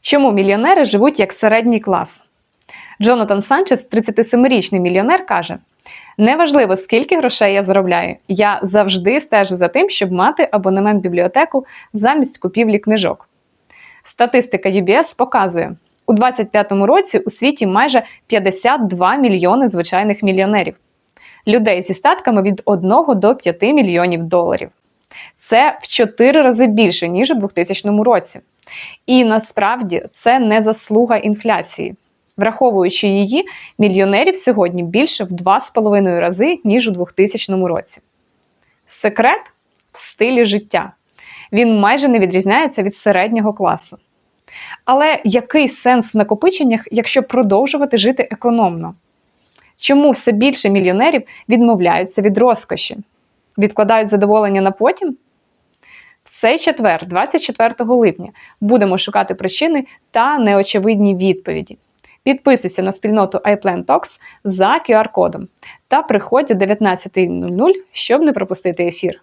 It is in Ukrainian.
Чому мільйонери живуть як середній клас? Джонатан Санчес, 37-річний мільйонер, каже: Неважливо, скільки грошей я заробляю. Я завжди стежу за тим, щоб мати абонемент бібліотеку замість купівлі книжок. Статистика UBS показує, у 2025 році у світі майже 52 мільйони звичайних мільйонерів, людей зі статками від 1 до 5 мільйонів доларів. Це в 4 рази більше, ніж у 2000 році. І насправді це не заслуга інфляції. Враховуючи її, мільйонерів сьогодні більше в 2,5 рази, ніж у 2000 році. Секрет в стилі життя. Він майже не відрізняється від середнього класу. Але який сенс в накопиченнях, якщо продовжувати жити економно? Чому все більше мільйонерів відмовляються від розкоші? Відкладають задоволення на потім? Цей четвер, 24 липня, будемо шукати причини та неочевидні відповіді. Підписуйся на спільноту iPlan Talks за QR-кодом та приходь о 19.00, щоб не пропустити ефір.